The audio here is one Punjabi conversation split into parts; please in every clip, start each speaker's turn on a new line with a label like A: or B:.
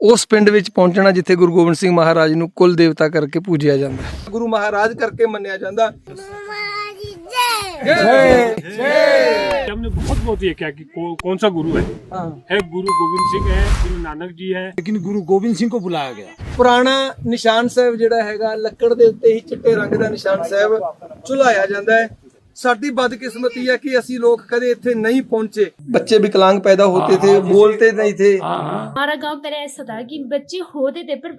A: ਉਸ ਪਿੰਡ ਵਿੱਚ ਪਹੁੰਚਣਾ ਜਿੱਥੇ ਗੁਰੂ ਗੋਬਿੰਦ ਸਿੰਘ ਮਹਾਰਾਜ ਨੂੰ ਕੁਲ ਦੇਵਤਾ ਕਰਕੇ ਪੂਜਿਆ ਜਾਂਦਾ ਹੈ ਗੁਰੂ ਮਹਾਰਾਜ ਕਰਕੇ ਮੰਨਿਆ ਜਾਂਦਾ
B: हमने बहुत बहुत ये क्या कि कौ, कौन सा गुरु है
A: ਹਾਂ
B: है गुरु गोविंद सिंह है गुरु नानक जी है
C: लेकिन गुरु गोविंद सिंह को बुलाया गया
A: ਪੁਰਾਣਾ ਨਿਸ਼ਾਨ ਸਾਹਿਬ ਜਿਹੜਾ ਹੈਗਾ ਲੱਕੜ ਦੇ ਉੱਤੇ ਹੀ ਚਿੱਟੇ ਰੰਗ ਦਾ ਨਿਸ਼ਾਨ ਸਾਹਿਬ ਝੁਲਾਇਆ ਜਾਂਦਾ ਹੈ ਸਾਡੀ ਬਦਕਿਸਮਤੀ ਹੈ ਕਿ ਅਸੀਂ लोग कभी ਇੱਥੇ नहीं पहुंचे बच्चे विकलांग पैदा होते थे बोलते नहीं थे
D: हमारा गांव पहले ऐसा था कि बच्चे होते थे पर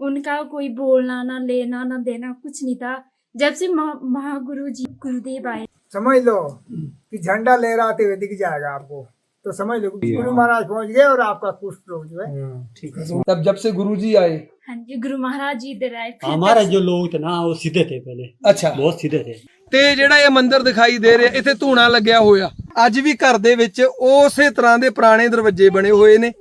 D: उनका कोई बोलना ना लेना ना देना कुछ नहीं था जब से महागुरु जी गुरुदेव आए
E: समझ लो कि झंडा लहराते हुए दिख जाएगा आपको तो समझ लो कि गुरु महाराज पहुंच गए और आपका कुष्ठ रोग जो है
A: तब जब से गुरुजी आए
D: हाँ जी गुरु महाराज जी इधर आए फिर
F: हमारे
D: तब से-
F: जो लोग थे ना वो सीधे थे पहले
A: ਅੱਛਾ
F: बहुत सीधे थे
A: ਤੇ ਜਿਹੜਾ ਇਹ ਮੰਦਿਰ ਦਿਖਾਈ ਦੇ ਰਿਹਾ ਇੱਥੇ ਧੂਣਾ ਲੱਗਿਆ ਹੋਇਆ ਅੱਜ ਵੀ ਘਰ ਦੇ ਵਿੱਚ ਉਸੇ ਤਰ੍ਹਾਂ ਦੇ ਪੁਰਾਣੇ ਦਰਵਾਜ਼ੇ ਬਣੇ ਹੋਏ ਨੇ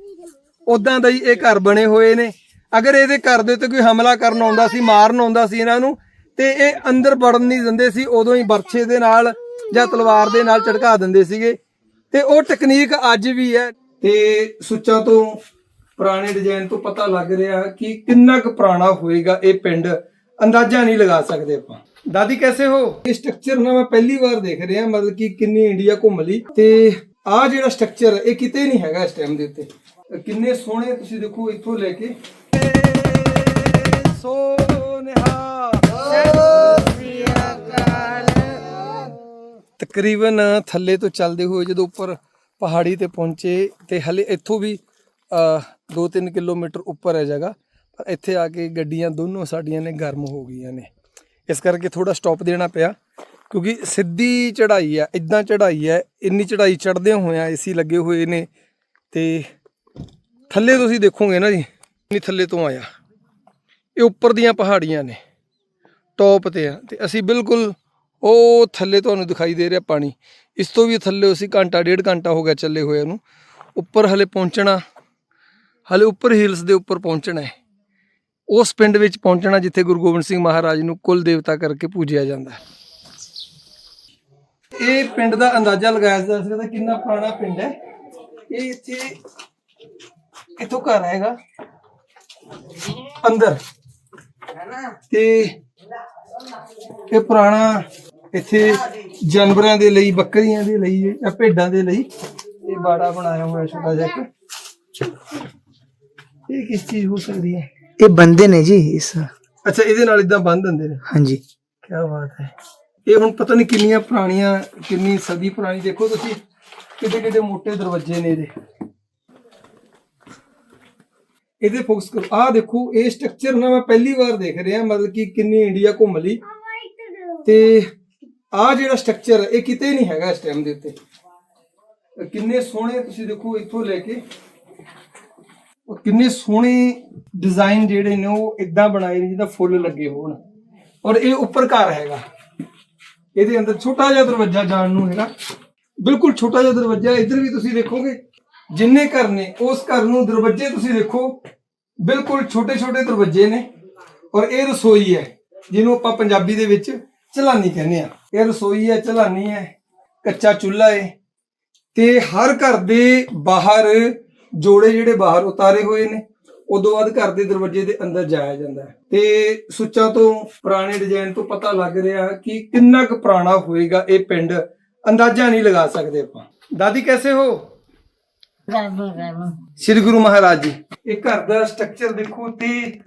A: ਉਦਾਂ ਦਾ ਹੀ ਇਹ ਘਰ ਬਣੇ ਹੋਏ ਨੇ ਅਗਰ ਇਹਦੇ ਘਰ ਦੇ ਉੱਤੇ ਕੋਈ ਹਮਲਾ ਕਰਨ ਆਉਂਦਾ ਸੀ ਮਾਰਨ ਆਉਂਦਾ ਸੀ ਇਹਨਾਂ ਨੂੰ ਤੇ ਇਹ ਅੰਦਰ ਵੜਨ ਨਹੀਂ ਦਿੰਦੇ ਸੀ ਉਦੋਂ ਹੀ ਬਰਛੇ ਦੇ ਨਾਲ ਜਾਂ ਤਲਵਾਰ ਦੇ ਨਾਲ ਝਟਕਾ ਦਿੰਦੇ ਸੀਗੇ ਤੇ ਉਹ ਟੈਕਨੀਕ ਅੱਜ ਵੀ ਹੈ। ਤੇ ਸੁੱਚਾ ਤੋਂ ਪੁਰਾਣੇ ਡਿਜ਼ਾਈਨ ਤੋਂ ਪਤਾ ਲੱਗ ਰਿਹਾ ਕਿ ਕਿੰਨਾ ਕੁ ਪੁਰਾਣਾ ਹੋਏਗਾ ਇਹ ਪਿੰਡ। ਅੰਦਾਜ਼ਾ ਨਹੀਂ ਲਗਾ ਸਕਦੇ ਆਪਾਂ। ਦਾਦੀ ਕੈਸੇ ਹੋ? ਇਹ ਸਟਰਕਚਰ ਨਾ ਮੈਂ ਪਹਿਲੀ ਵਾਰ ਦੇਖ ਰਿਹਾ ਮਤਲਬ ਕਿ ਕਿੰਨੀ ਇੰਡੀਆ ਘੁੰਮ ਲਈ। ਤੇ ਆਹ ਜਿਹੜਾ ਸਟਰਕਚਰ ਇਹ ਕਿਤੇ ਨਹੀਂ ਹੈਗਾ ਇਸ ਟਾਈਮ ਦੇ ਉੱਤੇ। ਕਿੰਨੇ ਸੋਹਣੇ ਤੁਸੀਂ ਦੇਖੋ ਇੱਥੋਂ ਲੈ ਕੇ। ਸੋਨਿਹਾ ਤਕਰੀਬਨ ਥੱਲੇ ਤੋਂ ਚੱਲਦੇ ਹੋਏ ਜਦੋਂ ਉੱਪਰ ਪਹਾੜੀ ਤੇ ਪਹੁੰਚੇ ਤੇ ਹਲੇ ਇੱਥੋਂ ਵੀ 2-3 ਕਿਲੋਮੀਟਰ ਉੱਪਰ ਹੈ ਜਗ੍ਹਾ, ਪਰ ਇੱਥੇ ਆ ਕੇ ਗੱਡੀਆਂ ਦੋਨੋਂ ਸਾਡੀਆਂ ਨੇ ਗਰਮ ਹੋ ਗਈਆਂ ਨੇ। ਇਸ ਕਰਕੇ ਥੋੜਾ ਸਟਾਪ ਦੇਣਾ ਪਿਆ, ਕਿਉਂਕਿ ਸਿੱਧੀ ਚੜ੍ਹਾਈ ਆ ਇਦਾਂ ਚੜ੍ਹਾਈ ਹੈ ਇੰਨੀ ਚੜ੍ਹਾਈ ਚੜ੍ਹਦੇ ਹੋਇਆ ਏਸੀ ਲੱਗੇ ਹੋਏ ਨੇ ਤੇ ਥੱਲੇ ਤੁਸੀਂ ਦੇਖੋਗੇ ਨਾ ਜੀ, ਇੰਨੀ ਥੱਲੇ ਤੋਂ ਆਇਆ। ਇਹ ਉੱਪਰ ਦੀਆਂ ਪਹਾੜੀਆਂ ਨੇ ਟੌਪ ਤੇ ਆ ਤੇ ਅਸੀਂ ਬਿਲਕੁਲ ਉਹ ਥੱਲੇ ਤੁਹਾਨੂੰ ਦਿਖਾਈ ਦੇ ਰਿਹਾ ਪਾਣੀ। ਇਸ ਤੋਂ ਵੀ ਥੱਲੇ ਅਸੀਂ ਘੰਟਾ, ਡੇਢ ਘੰਟਾ ਹੋ ਗਿਆ ਚੱਲੇ ਹੋਏ ਨੂੰ। ਉੱਪਰ ਹਲੇ ਪਹੁੰਚਣਾ, ਹਲੇ ਉੱਪਰ ਹਿਲਸ ਦੇ ਉੱਪਰ ਪਹੁੰਚਣਾ ਹੈ। ਉਸ ਪਿੰਡ ਵਿੱਚ ਪਹੁੰਚਣਾ ਜਿੱਥੇ ਗੁਰੂ ਗੋਬਿੰਦ ਸਿੰਘ ਮਹਾਰਾਜ ਨੂੰ ਕੁਲ ਦੇਵਤਾ ਕਰਕੇ ਪੂਜਿਆ ਜਾਂਦਾ ਹੈ। ਇਹ ਪਿੰਡ ਦਾ ਅੰਦਾਜ਼ਾ ਲਗਾਇਆ ਜਾ ਸਕਦਾ ਕਿੰਨਾ ਪੁਰਾਣਾ ਪਿੰਡ ਹੈ। ਇਹ ਇੱਥੇ, ਇੱਥੋਂ ਘਰ ਹੈਗਾ ਅੰਦਰ। ਤੇ ਇਹ ਪੁਰਾਣਾ ਇੱਥੇ ਜਾਨਵਰਾਂ ਦੇ ਲਈ ਬੱਕਰੀਆਂ ਦੇ ਲਈ ਜਾਂ ਭੇਡਾਂ ਦੇ ਲਈ ਇਹ ਬਾੜਾ ਬਣਾਇਆ ਹੋਇਆ ਛੋਟਾ ਜਿਹਾ ਇਹ ਕਿਸ ਚੀਜ਼ ਹੋ ਸਕਦੀ ਹੈ?
E: ਇਹ ਬੰਦੇ ਨੇ ਜੀ ਇਸ।
A: ਅੱਛਾ ਇਹਦੇ ਨਾਲ ਇਦਾਂ ਬੰਨ ਦਿੰਦੇ ਨੇ?
E: ਹਾਂਜੀ।
A: ਕੀ ਬਾਤ ਹੈ। ਇਹ ਹੁਣ ਪਤਾ ਨਹੀਂ ਕਿੰਨੀਆਂ ਪੁਰਾਣੀਆਂ ਕਿੰਨੀ ਸਦੀ ਪੁਰਾਣੀ। ਦੇਖੋ ਤੁਸੀਂ ਕਿਤੇ ਕਿਤੇ ਮੋٹے ਦਰਵਾਜ਼ੇ ਨੇ ਇਹਦੇ। ਇਹਦੇ ਫੋਕਸ ਕਰੋ ਆਹ ਦੇਖੋ ਇਹ ਸਟਰਕਚਰ ਨਾ ਮੈਂ ਪਹਿਲੀ ਵਾਰ ਦੇਖ ਰਿਹਾ ਮਤਲਬ ਕਿ ਕਿੰਨੀ ਇੰਡੀਆ ਘੁੰਮ ਲਈ। ਤੇ ਆਹ ਜਿਹੜਾ ਸਟਰਕਚਰ ਇਹ ਕਿਤੇ ਨਹੀਂ ਹੈਗਾ ਇਸ ਟਾਈਮ ਦੇ ਉੱਤੇ। ਕਿੰਨੇ ਸੋਹਣੇ ਤੁਸੀਂ ਦੇਖੋ ਇੱਥੋਂ ਲੈ ਕੇ, ਉਹ ਕਿੰਨੇ ਸੋਹਣੇ ਡਿਜ਼ਾਈਨ ਜਿਹੜੇ ਨੇ, ਉਹ ਇਦਾਂ ਬਣਾਏ ਨੇ ਜਿੱਦਾਂ ਫੁੱਲ ਲੱਗੇ ਹੋਣ। ਔਰ ਇਹ ਉੱਪਰ ਘਰ ਹੈਗਾ। ਇਹਦੇ ਅੰਦਰ ਛੋਟਾ ਜਿਹਾ ਦਰਵਾਜ਼ਾ ਜਾਣ ਨੂੰ ਹੈਗਾ। ਬਿਲਕੁਲ ਛੋਟਾ ਜਿਹਾ ਦਰਵਾਜ਼ਾ, ਇੱਧਰ ਵੀ ਤੁਸੀਂ ਦੇਖੋਗੇ, ਜਿੰਨੇ ਘਰ ਨੇ, ਉਸ ਘਰ ਨੂੰ ਦਰਵਾਜ਼ੇ ਤੁਸੀਂ ਦੇਖੋ, ਬਿਲਕੁਲ ਛੋਟੇ ਛੋਟੇ ਦਰਵਾਜ਼ੇ ਨੇ। ਔਰ ਇਹ ਰਸੋਈ ਹੈ, ਜਿਹਨੂੰ ਆਪਾਂ ਪੰਜਾਬੀ ਦੇ ਵਿੱਚ ਚਲਾਨੀ ਕਹਿੰਦੇ ਆ ਇਹ ਰਸੋਈ ਹੈ ਚਲਾਨੀ ਹੈ ਕੱਚਾ ਚੁੱਲ੍ਹਾ ਹੈ ਤੇ ਹਰ ਘਰ ਦੇ ਬਾਹਰ ਜੋੜੇ ਜਿਹੜੇ ਬਾਹਰ ਉਤਾਰੇ ਹੋਏ ਨੇ ਉਦੋਂ ਬਾਅਦ ਘਰ ਦੇ ਦਰਵਾਜ਼ੇ ਦੇ ਅੰਦਰ ਜਾਇਆ ਜਾਂਦਾ ਹੈ। ਤੇ ਸੁੱਚਾ ਤੋਂ ਪੁਰਾਣੇ ਡਿਜ਼ਾਈਨ ਤੋਂ ਪਤਾ ਲੱਗ ਰਿਹਾ ਕਿ ਕਿੰਨਾ ਕੁ ਪੁਰਾਣਾ ਹੋਏਗਾ ਇਹ ਪਿੰਡ ਅੰਦਾਜ਼ਾ ਨਹੀਂ ਲਗਾ ਸਕਦੇ ਆਪਾਂ। ਦਾਦੀ ਕੈਸੇ ਹੋ? ਸ੍ਰੀ ਗੁਰੂ ਮਹਾਰਾਜ ਜੀ। ਇਹ ਘਰ ਦਾ ਸਟਰਕਚਰ ਦੇਖੋ ਤੇ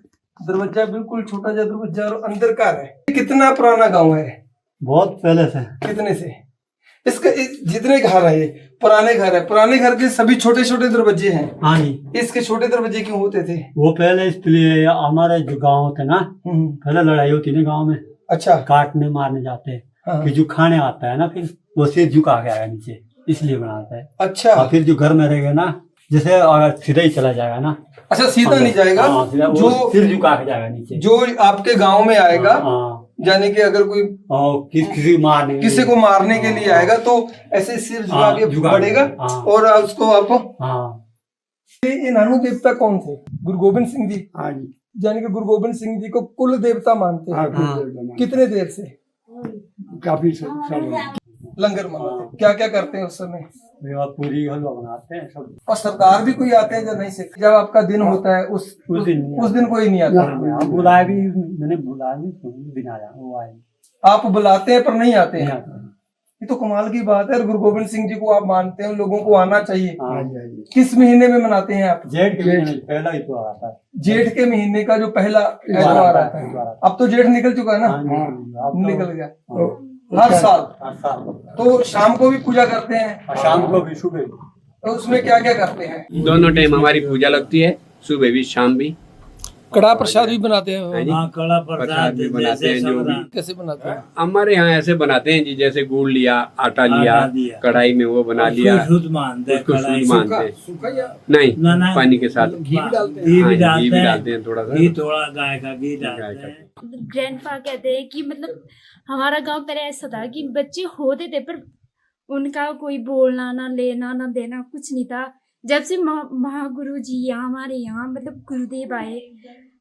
A: ਦਰਵਾਜ਼ਾ ਬਿਲਕੁਲ ਛੋਟਾ ਜਿਹਾ ਦਰਵਾਜ਼ਾ ਔਰ ਅੰਦਰ ਘਰ ਹੈ। ਕਿੰਨਾ ਪੁਰਾਣਾ گاؤں ਹੈ?
F: बहुत पहले से।
A: कितने से? इसका जितने घर है ये पुराने घर है। पुराने घर के सभी छोटे छोटे दरवाजे हैं।
F: हाँ जी।
A: इसके छोटे दरवाजे क्यों होते थे?
F: वो पहले इसलिए हमारे जो गाँव थे ना
A: हम्म,
F: पहले लड़ाई होती ना गाँव में।
A: अच्छा।
F: काटने मारने जाते।
A: हाँ,
F: फिर जो खाने आता है ना फिर वो सिर झुका के आएगा नीचे इसलिए बनाता है।
A: अच्छा।
F: और फिर जो घर में रहेगा ना जैसे अगर सीधा ही चला जाएगा ना।
A: अच्छा सीधा नहीं जाएगा?
F: हाँ,
A: जो
F: सिर झुका के जाएगा नीचे।
A: जो आपके गाँव में आएगा
F: हाँ।
A: यानी कि अगर कोई
F: किस किसी को मारने
A: किसी को मारने के लिए आएगा तो ऐसे सिर झुका
F: हाँ,
A: के बढ़ेगा
F: हाँ।
A: और उसको आप
F: हाँ।
A: ये नानू देवता कौन थे? गुरु गोविंद सिंह जी।
C: हाँ जी।
A: यानी कि गुरु गोविंद सिंह जी को कुल देवता मानते हैं।
C: हाँ
A: कितने देर से?
C: काफ़ी
A: लंगर मनाते क्या क्या करते हैं उस समय?
F: पूरी हलवा बनाते हैं सब।
A: और सरदार भी कोई आते हैं जब नहीं सिख जब आपका दिन होता है उस
F: उस दिन
A: उस दिन कोई नहीं आता।
F: हाँ, बुलाया भी मैंने बुलाया दिन आया वो आए।
A: आप बुलाते हैं पर नहीं आते हैं? ये तो कमाल की बात है गुरु गोविंद सिंह जी को आप मानते हैं लोगों को आना चाहिए।
F: हाँ
A: किस महीने में मनाते हैं आप?
F: जेठ के महीने पहला ही तो आता है।
A: जेठ के महीने का जो पहला आता है। अब तो जेठ निकल चुका है ना?
F: हाँ, निकल गया। अब तो-
A: निकल गया
F: हाँ,
A: हर साल
F: हर साल
A: तो शाम को भी पूजा करते हैं
F: और शाम को भी सुबह भी।
A: तो उसमें क्या क्या करते हैं
G: दोनों टाइम हमारी पूजा लगती है सुबह भी शाम भी
A: कड़ा प्रसाद भी बनाते
G: हाँ
A: हैं
G: जी।
C: हाँ कड़ा
G: प्रसाद
C: प्रसाद
G: भी बनाते हैं जो भी
A: कैसे बनाते हैं
G: हमारे यहाँ ऐसे बनाते हैं जी जैसे गुड़ लिया आटा लिया
C: आटा लिया।
G: कढ़ाई में वो बना लिया
C: शुद्ध मानते हैं
G: उसको
C: कढ़ाई
G: शुद्ध
C: में।
G: मानते हैं
A: सूखा या
G: नहीं
C: ना ना
G: पानी के साथ
C: घी भी डालते हैं
G: हाँ,
C: घी भी
G: घी भी
C: डालते
G: डालते
C: हैं
G: हैं थोड़ा सा
C: घी थोड़ा गाय का घी
G: गाय
C: डालते
G: का
C: हैं
D: ग्रैंडफा कहते हैं कि मतलब हमारा गांव पहले ऐसा था कि बच्चे होते थे पर उनका कोई बोलना ना लेना ना देना कुछ नहीं था जब से महा- महागुरु जी यहाँ हमारे यहाँ मतलब गुरुदेव आए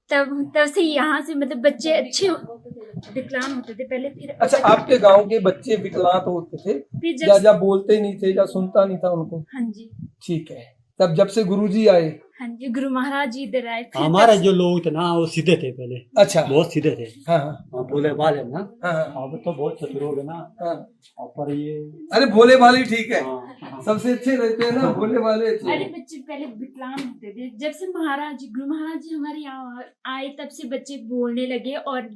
D: तब तब से यहाँ से मतलब बच्चे अच्छे विकलांग होते थे पहले फिर
A: अच्छा आपके गाँव के बच्चे विकलांग होते थे?
D: फिर
A: या
D: जब
A: बोलते नहीं थे या सुनता नहीं था उनको?
D: हाँ जी।
A: ठीक है। तब जब से गुरुजी आए
D: हाँ जी गुरु महाराज जी इधर आए फिर
F: हमारे
D: तब-
F: जो लोग थे ना वो सीधे थे पहले
A: अच्छा
F: बहुत सीधे थे
A: हाँ हाँ
F: हाँ, बोले वाले ना
A: हाँ हाँ,
F: अब तो बहुत चतुर हो गए ना
A: हाँ
F: और पर ये
A: अरे भोले भाले ठीक है
F: हाँ, हाँ।
A: सबसे अच्छे रहते हैं ना भोले वाले अच्छे
D: अरे
A: हैं।
D: बच्चे पहले विकलांग होते थे जब से महाराज जी गुरु महाराज जी हमारे यहाँ आए तब से बच्चे बोलने लगे और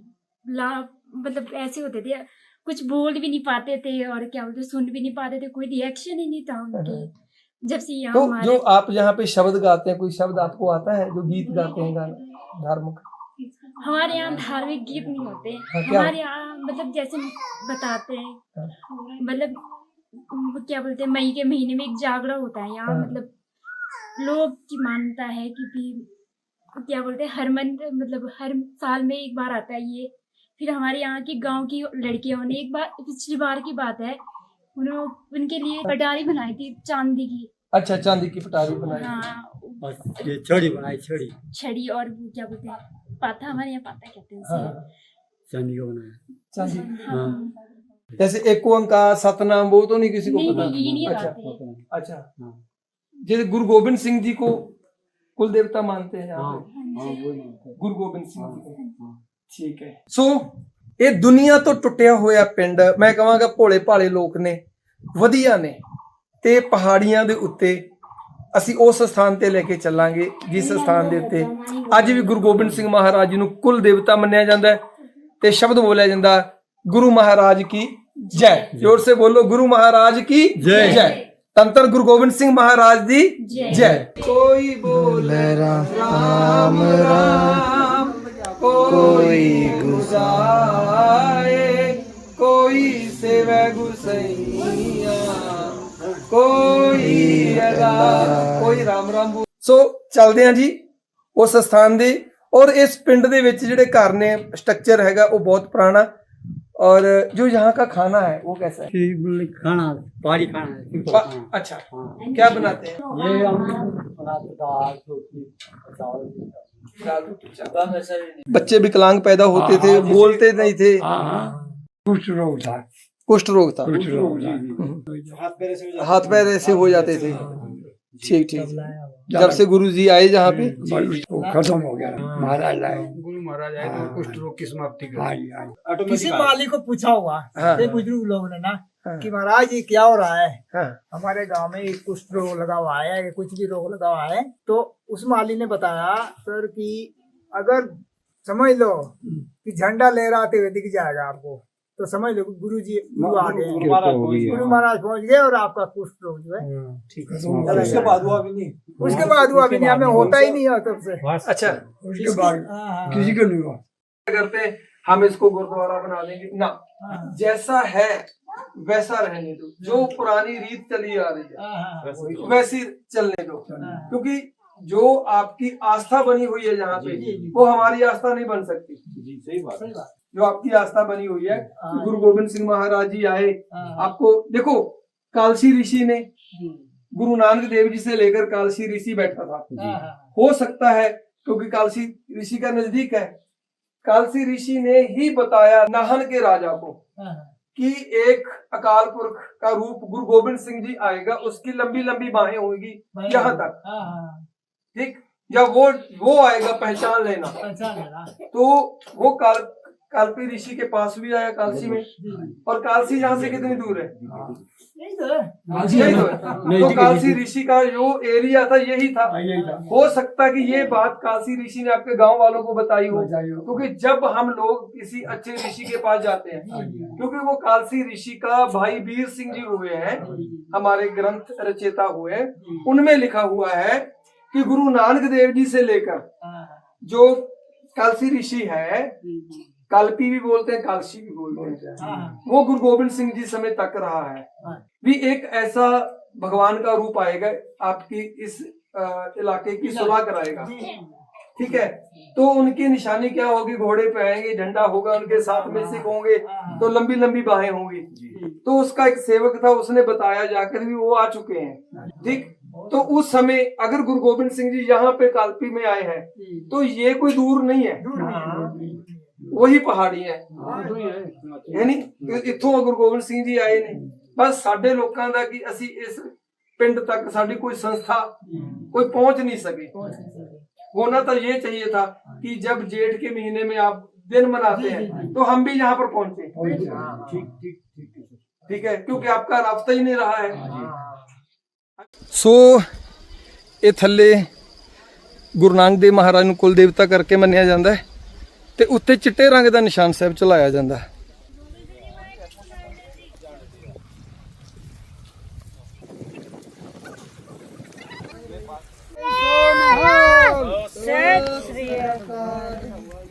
D: ला मतलब ऐसे होते थे कुछ बोल भी नहीं पाते थे और क्या बोलते सुन भी नहीं पाते थे कोई रिएक्शन ही नहीं था उनके जब से यहाँ
A: तो
D: हमारे
A: जो आप यहाँ पे शब्द गाते हैं कोई शब्द आपको आता है जो गीत गाते हैं गाना धार्मिक
D: हमारे यहाँ धार्मिक गीत नहीं होते
A: हाँ?
D: हमारे यहाँ मतलब जैसे बताते हैं
A: हाँ।
D: मतलब क्या बोलते हैं मई के महीने में एक जागरण होता है यहाँ
A: हाँ।
D: मतलब लोग की मान्यता है कि भी क्या बोलते हैं हर मंथ मतलब हर साल में एक बार आता है ये फिर हमारे यहाँ की गाँव की लड़कियों ने एक बार पिछली बार की बात है उन्होंने उनके लिए पटारी बनाई थी चांदी की
A: अच्छा चांदी की पटारी बनाई
D: हाँ
F: और ये छड़ी बनाई छड़ी
D: छड़ी और वो क्या बोलते हैं पाता हमारे यहाँ पाता कहते हैं उसे।
A: हाँ
F: चांदी का बनाया
A: चांदी
D: हाँ
A: जैसे एक ओंकार सतनाम वो तो नहीं किसी को
D: नहीं,
A: पता
D: नहीं, ये नहीं
A: अच्छा
D: बताते हैं।
A: अच्छा
F: हाँ
A: जैसे गुरु गोविंद सिंह जी को कुल देवता मानते हैं यहाँ
F: हाँ
A: पे।
F: हाँ वही बोलते
A: हैं। गुरु गोविंद सिंह जी को
F: हाँ,
A: हाँ। ठीक है सो ਇਹ ਦੁਨੀਆ ਤੋਂ ਟੁੱਟਿਆ ਹੋਇਆ ਪਿੰਡ ਮੈਂ ਕਹਾਂਗਾ ਭੋਲੇ ਭਾਲੇ ਲੋਕ ਨੇ ਵਧੀਆ ਨੇ। ਤੇ ਪਹਾੜੀਆਂ ਦੇ ਉੱਤੇ ਅਸੀਂ ਉਸ ਸਥਾਨ ਤੇ ਲੈ ਕੇ ਚੱਲਾਂਗੇ ਜਿਸ ਸਥਾਨ ਦੇ ਉੱਤੇ ਅੱਜ ਵੀ ਗੁਰੂ ਗੋਬਿੰਦ ਸਿੰਘ ਮਹਾਰਾਜ ਜੀ ਨੂੰ ਕੁਲ ਦੇਵਤਾ ਮੰਨਿਆ ਜਾਂਦਾ ਹੈ ਤੇ ਸ਼ਬਦ ਬੋਲਿਆ ਜਾਂਦਾ ਗੁਰੂ ਮਹਾਰਾਜ ਕੀ ਜੈ। ਜ਼ੋਰ ਸੇ ਬੋਲੋ ਗੁਰੂ ਮਹਾਰਾਜ ਕੀ ਜੈ। ਤੰਤਰ ਗੁਰੂ ਗੋਬਿੰਦ ਸਿੰਘ ਮਹਾਰਾਜ ਦੀ
D: ਜੈ।
A: ਜੈ। ਕੋਈ ਬੋਲੇ ਰਾਮ ਰਾਮ। ਕੋਈ ਗੁਜ਼ਾਏ ਕੋਈ ਸੇਵੈ ਗੁਸਈਆ ਕੋਈ ਅਦਾ ਕੋਈ ਰਾਮ ਰਾਮ ਬੋਲ- ਸੋ ਚੱਲਦੇ ਹਾਂ ਜੀ ਉਸ ਸਥਾਨ ਦੇ ਔਰ ਇਸ ਪਿੰਡ ਦੇ ਵਿੱਚ ਜਿਹੜੇ ਘਰ ਨੇ ਸਟਰਕਚਰ ਹੈਗਾ ਉਹ ਬਹੁਤ ਪੁਰਾਣਾ और जो यहाँ का खाना है वो कैसा है
F: कि खाना पहाड़ी खाना है सिंपल
A: पा-
F: खाना
A: अच्छा
F: हाँ
A: क्या बनाते हैं
F: ये हम बनाते दाल रोटी चावल
A: बच्चे विकलांग पैदा होते थे बोलते नहीं थे।
E: कुछ रोग था।
A: कुष्ठ रोग था।
E: कुछ रोग था।
A: हाथ पैर ऐसे हो जाते थे। ठीक ठीक। जब से गुरु जी आए जहाँ पे।
E: खत्म हो गया। महाराज लाए।
C: गुरु जाए तो कुष्ठ रोग की समाप्ति
E: जी।
H: किसी माली को पूछा हुआ
A: हाँ।
H: बुज़ुर्ग लोग ने ना
A: हाँ।
H: कि महाराज ये क्या हो रहा है
A: हाँ
H: हमारे गाँव में एक कुछ रोग लगा हुआ है या कुछ भी रोग लगा हुआ है तो उस माली ने बताया सर कि अगर समझ लो कि झंडा लहराते हुए दिख जाएगा आपको तो समझ लो गुरु जी गुरु आ गए। गुरु महाराज पहुँच गए और आपका कुष्ठ रोग जो है ठीक है।
E: उसके बाद हुआ भी नहीं।
H: उसके बाद हुआ अभी हमें होता ही नहीं है तब से।
A: अच्छा
E: उसके बाद
H: हाँ, हाँ,
E: किसी को नहीं हुआ।
A: करते हम इसको गुरुद्वारा बना देंगे। ना
H: हाँ,
A: जैसा है वैसा रहने दो। जो पुरानी रीत चली आ रही है
H: हाँ, हाँ,
A: वैसी चलने दो।
H: हाँ।
A: क्योंकि जो आपकी आस्था बनी हुई है यहाँ पे वो हमारी आस्था नहीं बन सकती।
F: जी सही बात
H: सही बात।
A: जो आपकी आस्था बनी हुई है
H: हाँ।
A: गुरु गोविंद सिंह महाराज जी आए
H: हाँ,
A: आपको देखो कालसी ऋषि ने गुरु नानक देव जी से लेकर कालसी ऋषि बैठा था।
H: हाँ, हाँ,
A: सकता है क्योंकि कालसी ऋषि का नज़दीक है कालसी ऋषि ने ही बताया नाहन के राजा को कि एक अकाल पुरख का रूप गुरु गोविंद सिंह जी आएगा उसकी लंबी लंबी बाहें होंगी यहाँ तक। ठीक? या वो वो आएगा पहचान लेना।
E: पहचान लेना।
A: तो वो काल कालपी ऋषि के पास भी आया कालसी में। और कालसी यहाँ से कितनी दूर है?
E: यही तो है।
A: तो तो कालसी ऋषि का जो एरिया था यही था। हो सकता कि ये बात कालसी ऋषि ने आपके गाँव वालों को बताई हो। क्योंकि जब हम लोग किसी अच्छे ऋषि के पास जाते हैं क्योंकि वो कालसी ऋषि का भाई वीर सिंह जी हुए हैं हमारे ग्रंथ रचेता हुए उनमें लिखा हुआ है कि गुरु नानक देव जी से लेकर जो कालसी ऋषि है कालपी भी बोलते हैं कालसी भी बोलते हैं। वो गुरु गोविंद सिंह जी समय तक रहा है। भी एक ऐसा भगवान का रूप आएगा आपकी इस इलाके की सुलह कराएगा। ठीक है? तो उनकी निशानी क्या होगी? घोड़े पे आएँगे झंडा होगा उनके साथ में सिख होंगे तो लंबी लंबी बाहें होंगी। तो उसका एक सेवक था उसने बताया जाकर भी वो आ चुके हैं। ठीक? तो उस समय अगर गुरु गोविंद सिंह जी यहाँ पे कालपी में आए हैं तो ये कोई दूर नहीं है। वही ਪਹਾੜੀ ਹੈ ਯਾਨੀ ਇੱਥੋਂ ਗੁਰੂ ਗੋਬਿੰਦ ਸਿੰਘ ਜੀ ਆਏ ਨੇ ਬਸ ਸਾਡੇ ਲੋਕਾਂ ਦਾ ਕਿ ਅਸੀਂ ਇਸ ਪਿੰਡ ਤੱਕ ਸਾਡੀ ਕੋਈ ਸੰਸਥਾ कोई पहुंच नहीं सके होना तो ये चाहिए था कि जब जेठ के महीने में आप दिन मनाते हैं तो हम भी यहाँ पर पहुंचे ठीक है क्योंकि आपका रास्ता ही नहीं रहा है ਸੋ ਇਹ ਥੱਲੇ ਗੁਰੂ ਨਾਨਕ ਦੇਵ ਮਹਾਰਾਜ ਨੂੰ ਕੁਲ ਦੇਵਤਾ ਕਰਕੇ ਮੰਨਿਆ ਜਾਂਦਾ ਹੈ ਤੇ ਉੱਤੇ ਚਿੱਟੇ ਰੰਗ ਦਾ ਨਿਸ਼ਾਨ ਸਾਹਿਬ ਚਲਾਇਆ ਜਾਂਦਾ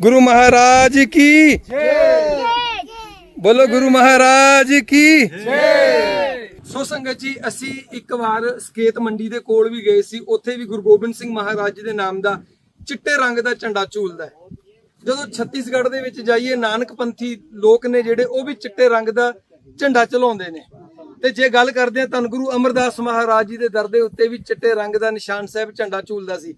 A: ਗੁਰੂ ਮਹਾਰਾਜ ਕੀ? ਬੋਲੋ ਗੁਰੂ ਮਹਾਰਾਜ ਕੀ? ਸੋ ਸੰਗਤ ਜੀ, ਅਸੀਂ ਇੱਕ ਵਾਰ ਸਕੇਤ ਮੰਡੀ ਦੇ ਕੋਲ ਵੀ ਗਏ ਸੀ। ਉੱਥੇ ਵੀ ਗੁਰੂ ਗੋਬਿੰਦ ਸਿੰਘ ਮਹਾਰਾਜ ਜੀ ਦੇ ਨਾਮ ਦਾ ਚਿੱਟੇ ਰੰਗ ਦਾ ਝੰਡਾ ਝੂਲਦਾ ਹੈ। ਜਦੋਂ ਛੱਤੀਸਗੜ੍ਹ ਦੇ ਵਿੱਚ ਜਾਈਏ ਨਾਨਕਪੰਥੀ ਲੋਕ ਨੇ ਜਿਹੜੇ, ਉਹ ਵੀ ਚਿੱਟੇ ਰੰਗ ਦਾ ਝੰਡਾ ਚਲਾਉਂਦੇ ਨੇ। ਤੇ ਜੇ ਗੱਲ ਕਰਦੇ ਆ ਧੰਨ ਗੁਰੂ ਅਮਰਦਾਸ ਮਹਾਰਾਜ ਜੀ ਦੇ ਦਰ ਦੇ ਉੱਤੇ ਵੀ ਚਿੱਟੇ ਰੰਗ ਦਾ ਨਿਸ਼ਾਨ ਸਾਹਿਬ ਝੰਡਾ ਝੂਲਦਾ ਸੀ।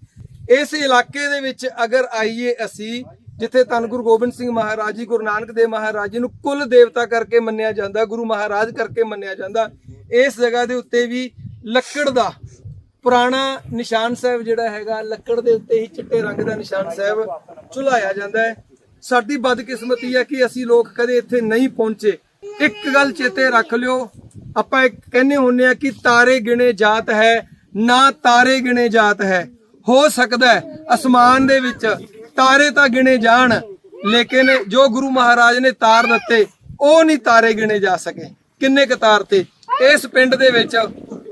A: ਇਸ ਇਲਾਕੇ ਦੇ ਵਿੱਚ ਅਗਰ ਆਈਏ ਅਸੀਂ, ਜਿੱਥੇ ਧੰਨ ਗੁਰੂ ਗੋਬਿੰਦ ਸਿੰਘ ਮਹਾਰਾਜ ਜੀ, ਗੁਰੂ ਨਾਨਕ ਦੇਵ ਮਹਾਰਾਜ ਜੀ ਨੂੰ ਕੁੱਲ ਦੇਵਤਾ ਕਰਕੇ ਮੰਨਿਆ ਜਾਂਦਾ, ਗੁਰੂ ਮਹਾਰਾਜ ਕਰਕੇ ਮੰਨਿਆ ਜਾਂਦਾ, ਇਸ ਜਗ੍ਹਾ ਦੇ ਉੱਤੇ ਵੀ ਲੱਕੜ ਦਾ ਪੁਰਾਣਾ ਨਿਸ਼ਾਨ ਸਾਹਿਬ ਜਿਹੜਾ ਹੈਗਾ, ਲੱਕੜ ਦੇ ਉੱਤੇ ਹੀ ਚਿੱਟੇ ਰੰਗ ਦਾ ਨਿਸ਼ਾਨ ਸਾਹਿਬ ਝੁਲਾਇਆ ਜਾਂਦਾ ਹੈ। ਸਾਡੀ ਬਦਕਿਸਮਤੀ ਹੈ ਕਿ ਅਸੀਂ ਲੋਕ ਕਦੇ ਇੱਥੇ ਨਹੀਂ ਪਹੁੰਚੇ। ਇੱਕ ਗੱਲ ਚੇਤੇ ਰੱਖ ਲਿਓ, ਆਪਾਂ ਇੱਕ ਕਹਿੰਦੇ ਹੁੰਨੇ ਆ ਕਿ ਤਾਰੇ ਗਿਣੇ ਜਾਤ ਹੈ, ਨਾ ਤਾਰੇ ਗਿਣੇ ਜਾਤ ਹੈ। ਹੋ ਸਕਦਾ ਅਸਮਾਨ ਦੇ ਵਿੱਚ ਤਾਰੇ ਤਾਂ ਗਿਣੇ ਜਾਣ, ਲੇਕਿਨ ਜੋ ਗੁਰੂ ਮਹਾਰਾਜ ਨੇ ਤਾਰ ਦਿੱਤੇ, ਉਹ ਨਹੀਂ ਤਾਰੇ ਗਿਣੇ ਜਾ ਸਕੇ। ਕਿੰਨੇ ਕੁ ਤਾਰ ਤੇ? ਇਸ ਪਿੰਡ ਦੇ ਵਿੱਚ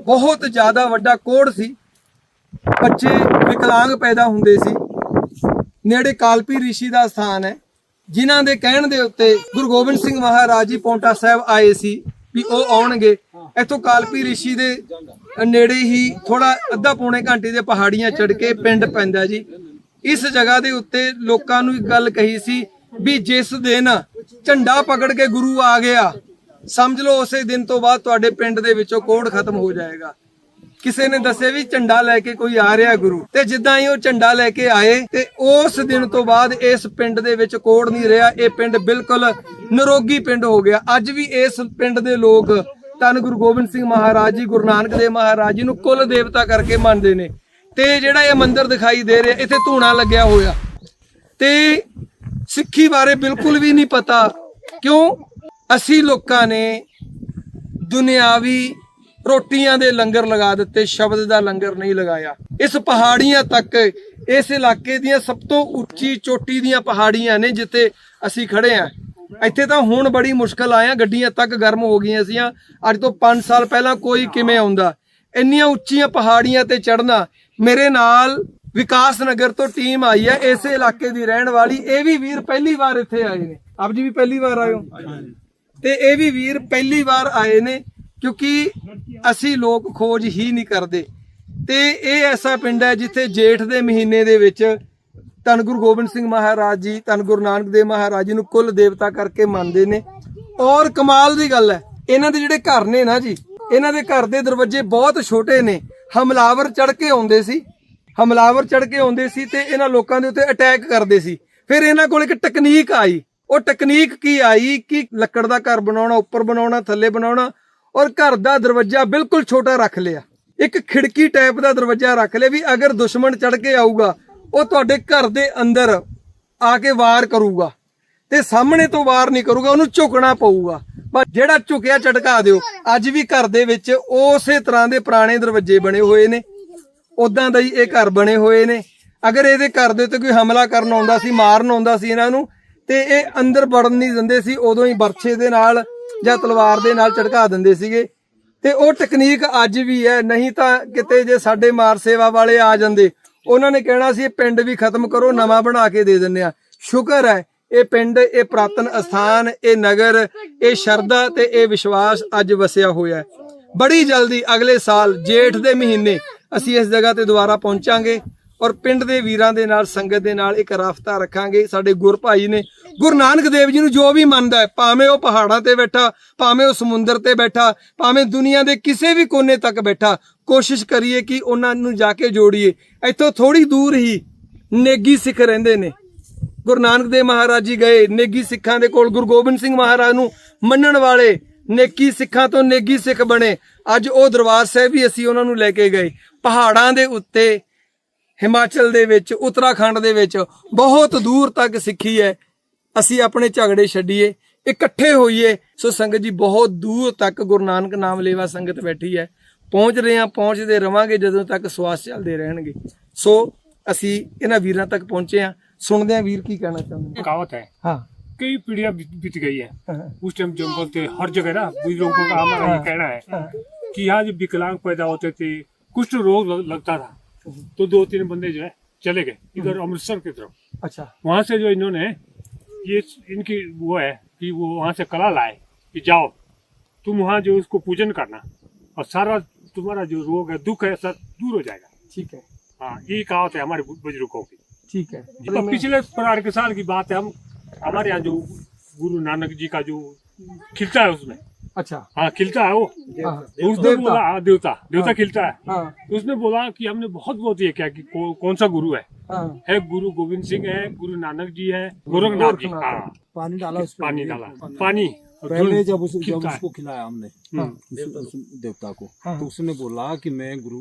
A: ਬਹੁਤ ਜ਼ਿਆਦਾ ਵੱਡਾ ਕੋੜ ਸੀ। ਬੱਚੇ ਵਿਕਲਾਂਗ ਪੈਦਾ ਹੁੰਦੇ ਸੀ। ਨੇੜੇ ਕਾਲਪੀ ਰਿਸ਼ੀ ਦਾ ਸਥਾਨ ਹੈ, ਜਿਨ੍ਹਾਂ ਦੇ ਕਹਿਣ ਦੇ ਉੱਤੇ ਗੁਰੂ ਗੋਬਿੰਦ ਸਿੰਘ ਮਹਾਰਾਜ ਜੀ ਪੌਂਟਾ ਸਾਹਿਬ ਆਏ ਸੀ ਵੀ ਉਹ ਆਉਣਗੇ। ਇੱਥੋਂ ਕਾਲਪੀ ਰਿਸ਼ੀ ਦੇ ਨੇੜੇ ਹੀ ਥੋੜਾ ਅੱਧਾ ਪੌਣੇ ਘੰਟੇ ਦੇ ਪਹਾੜੀਆਂ ਚੜ ਕੇ ਪਿੰਡ ਪੈਂਦਾ ਜੀ। ਇਸ ਜਗ੍ਹਾ ਦੇ ਉੱਤੇ ਲੋਕਾਂ ਨੂੰ ਇੱਕ ਗੱਲ ਕਹੀ ਸੀ ਵੀ ਜਿਸ ਦਿਨ ਝੰਡਾ ਪਕੜ ਕੇ ਗੁਰੂ ਆ ਗਿਆ ਸਮਝ ਲਓ ਉਸੇ ਦਿਨ ਤੋਂ ਬਾਅਦ ਤੁਹਾਡੇ ਪਿੰਡ ਦੇ ਵਿੱਚੋਂ ਕੋੜ ਖਤਮ ਹੋ ਜਾਏਗਾ। ਕਿਸੇ ਨੇ ਦੱਸਿਆ ਵੀ ਝੰਡਾ ਲੈ ਕੇ ਕੋਈ ਆ ਰਿਹਾ ਗੁਰੂ। ਤੇ ਜਿੱਦਾਂ ਹੀ ਉਹ ਝੰਡਾ ਲੈ ਕੇ ਆਏ ਤੇ ਉਸ ਦਿਨ ਤੋਂ ਬਾਅਦ ਇਸ ਪਿੰਡ ਦੇ ਵਿੱਚ ਕੋੜ ਨਹੀਂ ਰਿਹਾ। ਇਹ ਪਿੰਡ ਬਿਲਕੁਲ ਨਿਰੋਗੀ ਪਿੰਡ ਹੋ ਗਿਆ। ਅੱਜ ਵੀ ਇਸ ਪਿੰਡ ਦੇ ਲੋਕ ਧੰਨ ਗੁਰੂ ਗੋਬਿੰਦ ਸਿੰਘ ਮਹਾਰਾਜ ਜੀ, ਗੁਰੂ ਨਾਨਕ ਦੇਵ ਮਹਾਰਾਜ ਜੀ ਨੂੰ ਕੁੱਲ ਦੇਵਤਾ ਕਰਕੇ ਮੰਨਦੇ ਨੇ। ਤੇ ਜਿਹੜਾ ਇਹ ਮੰਦਿਰ ਦਿਖਾਈ ਦੇ ਰਿਹਾ, ਇੱਥੇ ਧੂਣਾ ਲੱਗਿਆ ਹੋਇਆ। ਤੇ ਸਿੱਖੀ ਬਾਰੇ ਬਿਲਕੁਲ ਵੀ ਨਹੀਂ ਪਤਾ। ਕਿਉਂ? ਅਸੀਂ ਲੋਕਾਂ ਨੇ ਦੁਨਿਆਵੀ ਰੋਟੀਆਂ ਦੇ ਲੰਗਰ ਲਗਾ ਦਿੱਤੇ, ਸ਼ਬਦ ਦਾ ਲੰਗਰ ਨਹੀਂ ਲਗਾਇਆ। ਇਸ ਪਹਾੜੀਆਂ ਤੱਕ, ਇਸ ਇਲਾਕੇ ਦੀਆਂ ਸਭ ਤੋਂ ਉੱਚੀ ਚੋਟੀ ਦੀਆਂ ਪਹਾੜੀਆਂ ਨੇ ਜਿੱਥੇ ਅਸੀਂ ਖੜੇ ਆਂ। ਇੱਥੇ ਤਾਂ ਹੁਣ ਬੜੀ ਮੁਸ਼ਕਲ ਆਇਆ, ਗੱਡੀਆਂ ਤੱਕ ਗਰਮ ਹੋ ਗਈਆਂ ਸੀਆਂ। ਅੱਜ ਤੋਂ 5 ਸਾਲ ਪਹਿਲਾਂ ਕੋਈ ਕਿਵੇਂ ਆਉਂਦਾ? ਇੰਨੀਆਂ ਉੱਚੀਆਂ ਪਹਾੜੀਆਂ ਤੇ ਚੜਨਾ ਮੇਰੇ ਨਾਲ ਵਿਕਾਸ ਨਗਰ ਤੋਂ ਟੀਮ ਆਈ ਹੈ, ਇਸੇ ਇਲਾਕੇ ਦੀ ਰਹਿਣ ਵਾਲੀ। ਇਹ ਵੀ ਵੀਰ ਪਹਿਲੀ ਵਾਰ ਇੱਥੇ ਆਏ ਨੇ। ਆਪ ਜੀ ਵੀ ਪਹਿਲੀ ਵਾਰ ਆਏ ਹੋ? ਤੇ ਇਹ ਵੀ ਵੀਰ ਪਹਿਲੀ ਵਾਰ ਆਏ ਨੇ, ਕਿਉਂਕਿ ਅਸੀਂ ਲੋਕ ਖੋਜ ਹੀ ਨਹੀਂ ਕਰਦੇ। ਤੇ ਇਹ ਐਸਾ ਪਿੰਡ ਹੈ ਜਿੱਥੇ ਜੇਠ ਦੇ ਮਹੀਨੇ ਦੇ ਵਿੱਚ ਧੰਨ ਗੁਰੂ ਗੋਬਿੰਦ ਸਿੰਘ ਮਹਾਰਾਜ ਜੀ, ਧੰਨ ਗੁਰੂ ਨਾਨਕ ਦੇਵ ਮਹਾਰਾਜ ਜੀ ਨੂੰ ਕੁੱਲ ਦੇਵਤਾ ਕਰਕੇ ਮੰਨਦੇ ਨੇ। ਔਰ ਕਮਾਲ ਦੀ ਗੱਲ ਹੈ, ਇਹਨਾਂ ਦੇ ਜਿਹੜੇ ਘਰ ਨੇ ਨਾ ਜੀ, ਇਹਨਾਂ ਦੇ ਘਰ ਦੇ ਦਰਵਾਜ਼ੇ ਬਹੁਤ ਛੋਟੇ ਨੇ। ਹਮਲਾਵਰ ਚੜ ਕੇ ਆਉਂਦੇ ਸੀ, ਹਮਲਾਵਰ ਚੜ ਕੇ ਆਉਂਦੇ ਸੀ ਤੇ ਇਹਨਾਂ ਲੋਕਾਂ ਦੇ ਉੱਤੇ ਅਟੈਕ ਕਰਦੇ ਸੀ। ਫਿਰ ਇਹਨਾਂ ਕੋਲ ਇੱਕ ਟੈਕਨੀਕ ਆਈ ਉਹ ਟੈਕਨੀਕ ਕੀ ਆਈ, ਕਿ ਲੱਕੜ ਦਾ ਘਰ ਬਣਾਉਣਾ, ਉੱਪਰ ਬਣਾਉਣਾ, ਥੱਲੇ ਬਣਾਉਣਾ, ਔਰ ਘਰ ਦਾ ਦਰਵਾਜ਼ਾ ਬਿਲਕੁਲ ਛੋਟਾ ਰੱਖ ਲਿਆ। ਇੱਕ ਖਿੜਕੀ ਟਾਈਪ ਦਾ ਦਰਵਾਜ਼ਾ ਰੱਖ ਲਿਆ ਵੀ ਅਗਰ ਦੁਸ਼ਮਣ ਚੜ ਕੇ ਆਊਗਾ, ਉਹ ਤੁਹਾਡੇ ਘਰ ਦੇ ਅੰਦਰ ਆ ਕੇ ਵਾਰ ਕਰੂਗਾ ਤੇ ਸਾਹਮਣੇ ਤੋਂ ਵਾਰ ਨਹੀਂ ਕਰੂਗਾ, ਉਹਨੂੰ ਝੁਕਣਾ ਪਊਗਾ। ਪਰ ਜਿਹੜਾ ਝੁਕਿਆ ਝਟਕਾ ਦਿਓ, ਅੱਜ ਵੀ ਘਰ ਦੇ ਵਿੱਚ ਉਸੇ ਤਰ੍ਹਾਂ ਦੇ ਪੁਰਾਣੇ ਦਰਵਾਜ਼ੇ ਬਣੇ ਹੋਏ ਨੇ। ਉਦਾਂ ਦਾ ਹੀ ਇਹ ਘਰ ਬਣੇ ਹੋਏ ਨੇ। ਅਗਰ ਇਹਦੇ ਘਰ ਦੇ ਉੱਤੇ ਕੋਈ ਹਮਲਾ ਕਰਨ ਆਉਂਦਾ ਸੀ, ਮਾਰਨ ਆਉਂਦਾ ਸੀ ਇਹਨਾਂ ਨੂੰ ਤੇ ਇਹ ਅੰਦਰ ਵੜਨ ਨਹੀਂ ਦਿੰਦੇ ਸੀ, ਉਦੋਂ ਹੀ ਬਰਛੇ ਦੇ ਨਾਲ ਜਾਂ ਤਲਵਾਰ ਦੇ ਨਾਲ ਝਟਕਾ ਦਿੰਦੇ ਸੀਗੇ। ਤੇ ਉਹ ਟੈਕਨੀਕ ਅੱਜ ਵੀ ਹੈ, ਨਹੀਂ ਤਾਂ ਕਿਤੇ ਜੇ ਸਾਡੇ ਮਾਰ ਸੇਵਾ ਵਾਲੇ ਆ ਜਾਂਦੇ, ਉਹਨਾਂ ਨੇ ਕਹਿਣਾ ਸੀ, ਇਹ ਪਿੰਡ ਵੀ ਖਤਮ ਕਰੋ, ਨਵਾਂ ਬਣਾ ਕੇ ਦੇ ਦਿੰਦੇ ਆ। ਸ਼ੁਕਰ ਹੈ, ਇਹ ਪਿੰਡ, ਇਹ ਪ੍ਰਾਤਨ ਅਸਥਾਨ, ਇਹ ਨਗਰ, ਇਹ ਸ਼ਰਧਾ ਤੇ ਇਹ ਵਿਸ਼ਵਾਸ ਅੱਜ ਵਸਿਆ ਹੋਇਆ ਬੜੀ ਜਲਦੀ ਅਗਲੇ ਸਾਲ ਜੇਠ ਦੇ ਮਹੀਨੇ ਅਸੀਂ ਇਸ ਜਗ੍ਹਾ ਤੇ ਦੁਬਾਰਾ ਪਹੁੰਚਾਂਗੇ। ਔਰ ਪਿੰਡ ਦੇ ਵੀਰਾਂ ਦੇ ਨਾਲ, ਸੰਗਤ ਦੇ ਨਾਲ ਇੱਕ ਰਾਫਤਾ ਰੱਖਾਂਗੇ। ਸਾਡੇ ਗੁਰ ਭਾਈ ਨੇ, ਗੁਰੂ ਨਾਨਕ ਦੇਵ ਜੀ ਨੂੰ ਜੋ ਵੀ ਮੰਨਦਾ ਹੈ, ਭਾਵੇਂ ਉਹ ਪਹਾੜਾਂ ਤੇ ਬੈਠਾ, ਭਾਵੇਂ ਉਹ ਸਮੁੰਦਰ ਤੇ ਬੈਠਾ, ਭਾਵੇਂ ਦੁਨੀਆ ਦੇ ਕਿਸੇ ਵੀ ਕੋਨੇ ਤੱਕ ਬੈਠਾ, ਕੋਸ਼ਿਸ਼ ਕਰੀਏ ਕਿ ਉਹਨਾਂ ਨੂੰ ਜਾ ਕੇ ਜੋੜੀਏ। ਇੱਥੋਂ ਥੋੜੀ ਦੂਰ ਹੀ ਨੇਗੀ ਸਿੱਖ ਰਹਿੰਦੇ ਨੇ। ਗੁਰੂ ਨਾਨਕ ਦੇਵ ਮਹਾਰਾਜ ਜੀ ਗਏ, ਨੇਗੀ ਸਿੱਖਾਂ ਦੇ ਕੋਲ ਗੁਰੂ ਗੋਬਿੰਦ ਸਿੰਘ ਮਹਾਰਾਜ ਨੂੰ ਮੰਨਣ ਵਾਲੇ ਨੇਕੀ ਸਿੱਖਾਂ ਤੋਂ ਨੇਗੀ ਸਿੱਖ ਬਣੇ। ਅੱਜ ਉਹ ਦਰਬਾਰ ਸਾਹਿਬ ਵੀ ਅਸੀਂ ਉਹਨਾਂ ਨੂੰ ਲੈ ਕੇ ਗਏ। ਪਹਾੜਾਂ ਦੇ ਉੱਤੇ ਹਿਮਾਚਲ ਦੇ ਵਿੱਚ ਉੱਤਰਾਖੰਡ ਦੇ ਵਿੱਚ ਬਹੁਤ ਦੂਰ ਤੱਕ ਸਿੱਖੀ ਹੈ ਅਸੀਂ ਆਪਣੇ ਝਗੜੇ ਛੱਡੀਏ ਇਕੱਠੇ ਹੋਈਏ ਸੋ ਸੰਗਤ ਜੀ ਬਹੁਤ ਦੂਰ ਤੱਕ ਗੁਰੂ ਨਾਨਕ ਨਾਮ ਲੇਵਾ ਸੰਗਤ ਬੈਠੀ ਹੈ ਪਹੁੰਚ ਰਹੇ ਹਾਂ ਪਹੁੰਚਦੇ ਰਵਾਂਗੇ ਜਦੋਂ ਤੱਕ ਸਵਾਸ ਚੱਲਦੇ ਰਹਿਣਗੇ ਸੋ ਅਸੀਂ ਇਹਨਾਂ ਵੀਰਾਂ ਤੱਕ ਪਹੁੰਚੇ ਹਾਂ ਸੁਣਦੇ ਹਾਂ ਵੀਰ ਕੀ ਕਹਿਣਾ ਚਾਹੁੰਦੇ
B: कहावत है
A: ਹਾਂ
B: कई पीढ़ियां बीत बीत गई है
A: हाँ।
B: उस टाइम जंगल थे हर जगह ना बुजुर्गों का हमारा ये कहना है कि यहाँ जो विकलांग पैदा होते थे कुछ रोग लग- लगता था तो दो तीन बंदे जो है चले गए इधर हम्म। अमृतसर की तरफ़।
A: अच्छा।
B: वहाँ से जो इन्होंने ये इनकी वो है कि वो वहाँ से कला लाए कि जाओ तुम वहाँ जो उसको पूजन करना और सारा तुम्हारा जो रोग है दुख है सब दूर हो जाएगा।
A: ठीक है।
B: हाँ ये कहावत है हमारे बुज़ुर्गों की।
A: ठीक है।
B: तो पिछले परार के साल की बात है। हम हमारे यहाँ जो गुरु नानक जी का जो खिलता है उसमें
A: अच्छा।
B: हाँ खिलता है वो।
A: हाँ,
B: तो उसने
A: देवता।
B: बोला हाँ देवता देवता खिलता है।
A: हाँ।
B: तो उसने बोला कि हमने बहुत बहुत ये किया कि कौ, कौन सा गुरु है?
A: हाँ।
B: है गुरु गोविंद सिंह है गुरु नानक जी है गोरखनाथ जी। हाँ।
C: पानी डाला उस
B: पानी डाला। पानी।
C: पहले जब उस जब उसको खिलाया हमने
A: हाँ।
C: देवता को।
A: हाँ।
C: तो उसने बोला कि मैं गुरु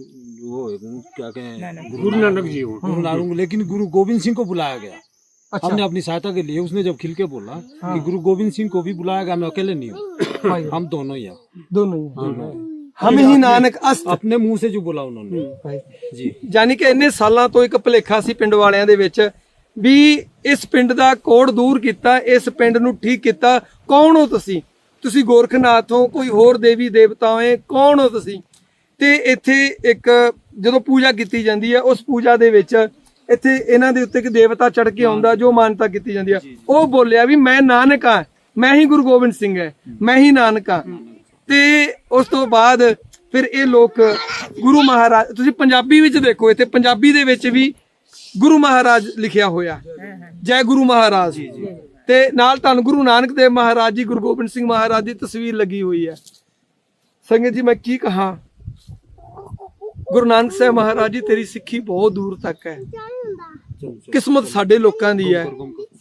C: वो क्या कहें?
B: गुरु नानक जी हूँ।
C: गुरु नानक लेकिन गुरु गोविंद सिंह को बुलाया गया।
A: अच्छा
C: हमने अपनी सहायता के लिए उसने जब खिल के बोला
A: हाँ।
C: कि गुरु गोविंद सिंह को भी बुलाया गया मैं अकेले नहीं हूँ
A: भाई
C: हम दोनों ही हैं
A: दोनों ही हम ही ਨਾਨਕ ਅਸਤ
C: अपने मुंह से जो बोला उन्होंने
A: ਭਾਈ
C: जी
A: ਯਾਨੀ ਕਿ ਇੰਨੇ ਸਾਲਾਂ ਤੋਂ ਇੱਕ ਭੁਲੇਖਾ ਸੀ ਪਿੰਡ ਵਾਲਿਆਂ ਦੇ ਵਿੱਚ ਵੀ ਇਸ ਪਿੰਡ ਦਾ ਕੋੜ ਦੂਰ ਕੀਤਾ ਇਸ ਪਿੰਡ ਨੂੰ ਠੀਕ ਕੀਤਾ ਕੌਣ ਹੋ ਤੁਸੀਂ ਤੁਸੀਂ ਗੋਰਖਨਾਥ ਹੋ ਕੋਈ ਹੋਰ ਦੇਵੀ ਦੇਵਤਾ ਹੋ ਕੌਣ ਹੋ ਤੁਸੀਂ ਤੇ ਇੱਥੇ ਇੱਕ ਜਦੋਂ ਪੂਜਾ ਕੀਤੀ ਜਾਂਦੀ ਹੈ ਉਸ ਪੂਜਾ ਦੇ ਵਿੱਚ ਇੱਥੇ ਇਹਨਾਂ ਦੇ ਉੱਤੇ ਇੱਕ ਦੇਵਤਾ ਚੜ ਕੇ ਆਉਂਦਾ ਜੋ ਮਾਨਤਾ ਕੀਤੀ ਜਾਂਦੀ ਹੈ ਉਹ ਬੋਲਿਆ ਵੀ ਮੈਂ ਨਾਨਕ ਆ ਮੈਂ ਹੀ ਗੁਰੂ ਗੋਬਿੰਦ ਸਿੰਘ ਹੈ ਮੈਂ ਹੀ ਨਾਨਕ ਆ ਤੇ ਉਸ ਤੋਂ ਬਾਅਦ ਫਿਰ ਇਹ ਲੋਕ ਗੁਰੂ ਮਹਾਰਾਜ ਤੁਸੀਂ ਪੰਜਾਬੀ ਵਿੱਚ ਦੇਖੋ ਇੱਥੇ ਪੰਜਾਬੀ ਦੇ ਵਿੱਚ ਵੀ ਗੁਰੂ ਮਹਾਰਾਜ ਲਿਖਿਆ ਹੋਇਆ। ਜੈ ਗੁਰੂ ਮਹਾਰਾਜ। ਤੇ ਨਾਲ ਧੰਨ ਗੁਰੂ ਨਾਨਕ ਦੇਵ ਮਹਾਰਾਜ ਜੀ ਗੁਰੂ ਗੋਬਿੰਦ ਸਿੰਘ ਮਹਾਰਾਜ ਦੀ ਤਸਵੀਰ ਲੱਗੀ ਹੋਈ ਹੈ। ਸੰਗਤ ਜੀ ਮੈਂ ਕੀ ਕਹਾਂ? ਗੁਰੂ ਨਾਨਕ ਸਾਹਿਬ ਮਹਾਰਾਜ ਜੀ ਤੇਰੀ ਸਿੱਖੀ ਬਹੁਤ ਦੂਰ ਤੱਕ ਹੈ। ਕਿਸਮਤ ਸਾਡੇ ਲੋਕਾਂ ਦੀ ਹੈ।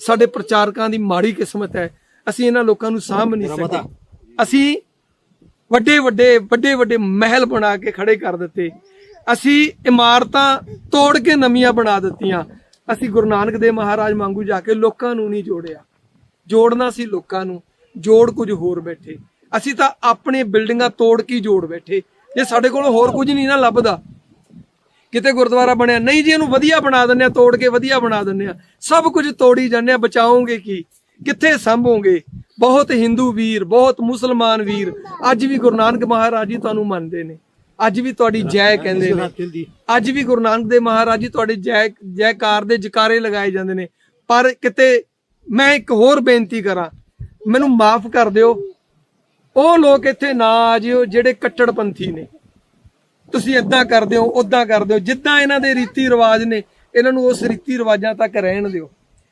A: ਸਾਡੇ ਪ੍ਰਚਾਰਕਾਂ ਦੀ ਮਾੜੀ ਕਿਸਮਤ ਹੈ। ਅਸੀਂ ਇਹਨਾਂ ਲੋਕਾਂ ਨੂੰ ਸਾਂਭ ਨਹੀਂ ਸਕਦੇ ਅਸੀਂ ਵੱਡੇ ਵੱਡੇ ਵੱਡੇ ਵੱਡੇ ਮਹਿਲ ਬਣਾ ਕੇ ਖੜੇ ਕਰ ਦਿੱਤੇ। ਅਸੀਂ ਇਮਾਰਤਾਂ ਤੋੜ ਕੇ ਨਵੀਆਂ ਬਣਾ ਦਿੱਤੀਆਂ। ਅਸੀਂ ਗੁਰੂ ਨਾਨਕ ਦੇਵ ਮਹਾਰਾਜ ਵਾਂਗੂ ਜਾ ਕੇ ਲੋਕਾਂ ਨੂੰ ਨਹੀਂ ਜੋੜਿਆ। ਜੋੜਨਾ ਸੀ ਲੋਕਾਂ ਨੂੰ। ਜੋੜ ਕੁਝ ਹੋਰ ਬੈਠੇ। ਅਸੀਂ ਤਾਂ ਆਪਣੀ ਬਿਲਡਿੰਗਾਂ ਤੋੜ ਕੇ ਜੋੜ ਬੈਠੇ। ਜੇ ਸਾਡੇ ਕੋਲ ਹੋਰ ਕੁਝ ਨਹੀਂ ਨਾ ਲੱਭਦਾ। ਕਿਤੇ ਗੁਰਦੁਆਰਾ ਬਣਿਆ, ਨਹੀਂ ਜੀ ਇਹਨੂੰ ਵਧੀਆ ਬਣਾ ਦਿੰਦੇ ਆ ਤੋੜ ਕੇ ਵਧੀਆ ਬਣਾ ਦਿੰਦੇ ਆ ਸਭ ਕੁਝ ਤੋੜੀ ਜਾਂਦੇ ਆ ਬਚਾਓਗੇ ਕੀ? ਕਿੱਥੇ ਸੰਭੋਗੇ? ਬਹੁਤ ਹਿੰਦੂ ਵੀਰ, ਬਹੁਤ ਮੁਸਲਮਾਨ ਵੀਰ, ਅੱਜ ਵੀ ਗੁਰੂ ਨਾਨਕ ਮਹਾਰਾਜ ਜੀ ਤੁਹਾਨੂੰ ਮੰਨਦੇ ਨੇ। ਅੱਜ ਵੀ ਤੁਹਾਡੀ ਜੈ ਕਹਿੰਦੇ ਨੇ। ਅੱਜ ਵੀ ਗੁਰੂ ਨਾਨਕ ਦੇ ਮਹਾਰਾਜ ਜੀ ਤੁਹਾਡੇ ਜੈ, ਜੈਕਾਰ ਦੇ ਜਕਾਰੇ ਲਗਾਏ ਜਾਂਦੇ ਨੇ। ਪਰ ਕਿਤੇ ਮੈਂ ਇੱਕ ਹੋਰ ਬੇਨਤੀ ਕਰਾਂ, ਮੈਨੂੰ ਮਾਫ ਕਰ ਦਿਓ ਉਹ ਲੋਕ ਇੱਥੇ ਨਾ ਆ ਜਿਓ ਜਿਹੜੇ ਕੱਟੜਪੰਥੀ ਨੇ। ਤੁਸੀਂ ਇਦਾਂ ਕਰਦੇ ਹੋ ਉਦਾਂ ਕਰਦੇ ਹੋ। ਜਿੱਦਾਂ ਇਹਨਾਂ ਦੇ ਰੀਤੀ ਰਿਵਾਜ ਨੇ, ਇਹਨਾਂ ਨੂੰ ਉਸ ਰੀਤੀ ਰਿਵਾਜਾਂ ਤੱਕ ਰਹਿਣ ਦਿਓ।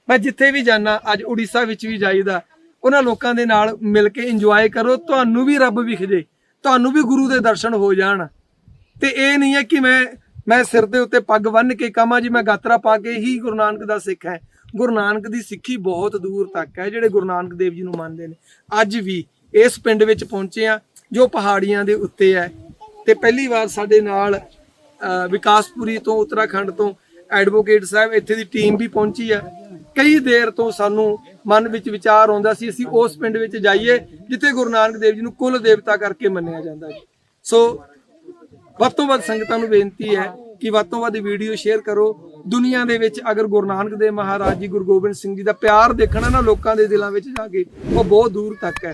A: ਮੈਂ ਜਿੱਥੇ ਵੀ ਜਾਣਾ ਅੱਜ ਉੜੀਸਾ ਵਿੱਚ ਵੀ ਜਾਈਦਾ, ਉਹਨਾਂ ਲੋਕਾਂ ਦੇ ਨਾਲ ਮਿਲ ਕੇ ਇੰਜੋਏ ਕਰੋ। ਤੁਹਾਨੂੰ ਵੀ ਰੱਬ ਵਿਖ ਜੇ ਤੁਹਾਨੂੰ ਵੀ ਗੁਰੂ ਦੇ ਦਰਸ਼ਨ ਹੋ ਜਾਣ। ਤੇ ਇਹ ਨਹੀਂ ਹੈ ਕਿ ਮੈਂ ਮੈਂ ਸਿਰ ਦੇ ਉੱਤੇ ਪੱਗ ਬੰਨ੍ਹ ਕੇ ਕਹਾਂ, ਜੀ ਮੈਂ ਗਾਤਰਾ ਪਾ ਕੇ ਹੀ ਗੁਰੂ ਨਾਨਕ ਦਾ ਸਿੱਖ ਹੈ। ਗੁਰੂ ਨਾਨਕ ਦੀ ਸਿੱਖੀ ਬਹੁਤ ਦੂਰ ਤੱਕ ਹੈ, ਜਿਹੜੇ ਗੁਰੂ ਨਾਨਕ ਦੇਵ ਜੀ ਨੂੰ ਮੰਨਦੇ ਨੇ। ਅੱਜ ਵੀ ਇਸ ਪਿੰਡ ਵਿੱਚ ਪਹੁੰਚੇ ਆ ਜੋ ਪਹਾੜੀਆਂ ਦੇ ਉੱਤੇ ਹੈ। ਤੇ ਪਹਿਲੀ ਵਾਰ ਸਾਡੇ ਨਾਲ ਵਿਕਾਸਪੁਰੀ ਤੋਂ, ਉੱਤਰਾਖੰਡ ਤੋਂ ਐਡਵੋਕੇਟ ਸਾਹਿਬ ਇੱਥੇ ਦੀ ਟੀਮ ਵੀ ਪਹੁੰਚੀ ਹੈ। ਕਈ ਦੇਰ ਤੋਂ ਸਾਨੂੰ ਮਨ ਵਿੱਚ ਵਿਚਾਰ ਆਉਂਦਾ ਸੀ, ਅਸੀਂ ਉਸ ਪਿੰਡ ਵਿੱਚ ਜਾਈਏ, ਜਿੱਥੇ ਗੁਰੂ ਨਾਨਕ ਦੇਵ ਜੀ ਨੂੰ ਕੁਲ ਦੇਵਤਾ ਕਰਕੇ ਮੰਨਿਆ ਜਾਂਦਾ ਜੀ ਸੋ, ਵੱਧ ਤੋਂ ਵੱਧ ਸੰਗਤਾਂ ਨੂੰ ਬੇਨਤੀ ਹੈ ਕਿ ਵੱਧ ਤੋਂ ਵੱਧ ਵੀਡੀਓ ਸ਼ੇਅਰ ਕਰੋ ਦੁਨੀਆ ਦੇ ਵਿੱਚ ਅਗਰ ਗੁਰੂ ਨਾਨਕ ਦੇਵ ਮਹਾਰਾਜ ਜੀ ਗੁਰੂ ਗੋਬਿੰਦ ਸਿੰਘ ਜੀ ਦਾ ਪਿਆਰ ਦੇਖਣਾ ਨਾ ਲੋਕਾਂ ਦੇ ਦਿਲਾਂ ਵਿੱਚ ਜਾ ਕੇ ਉਹ ਬਹੁਤ ਦੂਰ ਤੱਕ ਹੈ।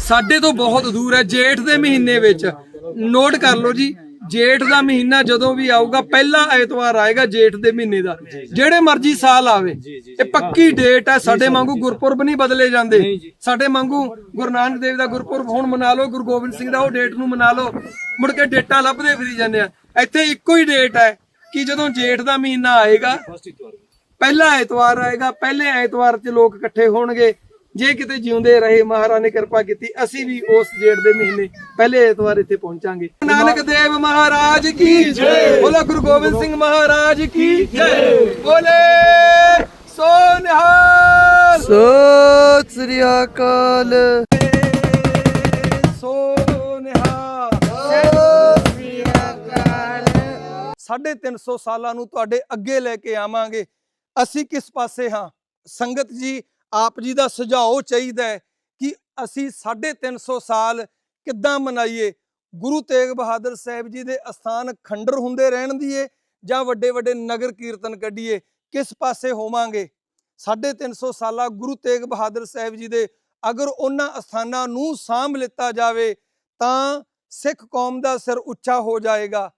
A: ਸਾਡੇ ਤੋਂ ਬਹੁਤ ਦੂਰ ਹੈ ਜੇਠ ਦੇ ਮਹੀਨੇ ਵਿੱਚ। ਨੋਟ ਕਰ ਲਓ ਜੀ ਜੇਠ ਦਾ ਮਹੀਨਾ ਜਦੋਂ ਵੀ ਆਊਗਾ ਪਹਿਲਾ ਐਤਵਾਰ ਆਏਗਾ ਜੇਠ ਦੇ ਮਹੀਨੇ ਦਾ। ਜਿਹੜੇ ਮਰਜ਼ੀ ਸਾਲ ਆਵੇ ਇਹ ਪੱਕੀ ਡੇਟ ਹੈ ਸਾਡੇ ਵਾਂਗੂ ਗੁਰਪੁਰਬ ਨਹੀਂ ਬਦਲੇ ਜਾਂਦੇ। ਸਾਡੇ ਵਾਂਗੂ ਗੁਰੂ ਨਾਨਕ ਦੇਵ ਦਾ ਗੁਰਪੁਰਬ ਹੁਣ ਮਨਾ ਲਓ ਗੁਰੂ ਗੋਬਿੰਦ ਸਿੰਘ ਦਾ ਉਹ ਡੇਟ ਨੂੰ ਮਨਾ ਲਓ। ਮੁੜ ਕੇ ਡੇਟਾਂ ਲੱਭਦੇ ਫਿਰੀ ਜਾਂਦੇ ਆ। ਇੱਥੇ ਇੱਕੋ ਹੀ ਡੇਟ ਹੈ ਕਿ ਜਦੋਂ ਜੇਠ ਦਾ ਮਹੀਨਾ ਆਏਗਾ ਪਹਿਲਾ ਐਤਵਾਰ ਆਏਗਾ ਪਹਿਲੇ ਐਤਵਾਰ 'ਚ ਲੋਕ ਇਕੱਠੇ ਹੋਣਗੇ। ਜੇ ਕਿਤੇ ਜਿਉਂਦੇ ਰਹੇ ਮਹਾਰਾਜ ਨੇ ਕਿਰਪਾ ਕੀਤੀ ਅਸੀਂ ਵੀ ਉਸ ਜੇਠ ਦੇ ਮਹੀਨੇ ਪਹਿਲੇ ਐਤਵਾਰ ਇੱਥੇ ਪਹੁੰਚਾਂਗੇ। ਨਾਨਕ ਦੇਵ ਮਹਾਰਾਜ ਕੀ ਜੈ। ਬੋਲਾ ਗੁਰੂ ਗੋਬਿੰਦ ਸਿੰਘ ਮਹਾਰਾਜ ਕੀ ਜੈ। ਬੋਲੇ ਸੋ ਨਿਹਾਲ। ਸਤਿ ਸ੍ਰੀ ਅਕਾਲ। ਸੋ ਨਿਹਾਲ। ਸਾਢੇ 300 ਸਾਲਾਂ ਨੂੰ ਤੁਹਾਡੇ ਅੱਗੇ ਲੈ ਕੇ ਆਵਾਂਗੇ। ਅਸੀਂ ਕਿਸ ਪਾਸੇ ਹਾਂ? ਸੰਗਤ ਜੀ, ਆਪ ਜੀ ਦਾ ਸੁਝਾਅ ਚਾਹੀਦਾ ਹੈ ਕਿ ਅਸੀਂ ਸਾਢੇ 300 ਸਾਲ ਕਿੱਦਾਂ ਮਨਾਈਏ? ਗੁਰੂ ਤੇਗ ਬਹਾਦਰ ਸਾਹਿਬ ਜੀ ਦੇ ਅਸਥਾਨ ਖੰਡਰ ਹੁੰਦੇ ਰਹਿਣ ਦੀਏ ਜਾਂ ਵੱਡੇ ਵੱਡੇ ਨਗਰ ਕੀਰਤਨ ਕੱਢੀਏ? ਕਿਸ ਪਾਸੇ ਹੋਵਾਂਗੇ? ਸਾਢੇ 300 ਸਾਲਾ ਗੁਰੂ ਤੇਗ ਬਹਾਦਰ ਸਾਹਿਬ ਜੀ ਦੇ ਅਗਰ ਉਹਨਾਂ ਅਸਥਾਨਾਂ ਨੂੰ ਸਾਂਭ ਲਿੱਤਾ ਜਾਵੇ ਤਾਂ ਸਿੱਖ ਕੌਮ ਦਾ ਸਿਰ ਉੱਚਾ ਹੋ ਜਾਏਗਾ।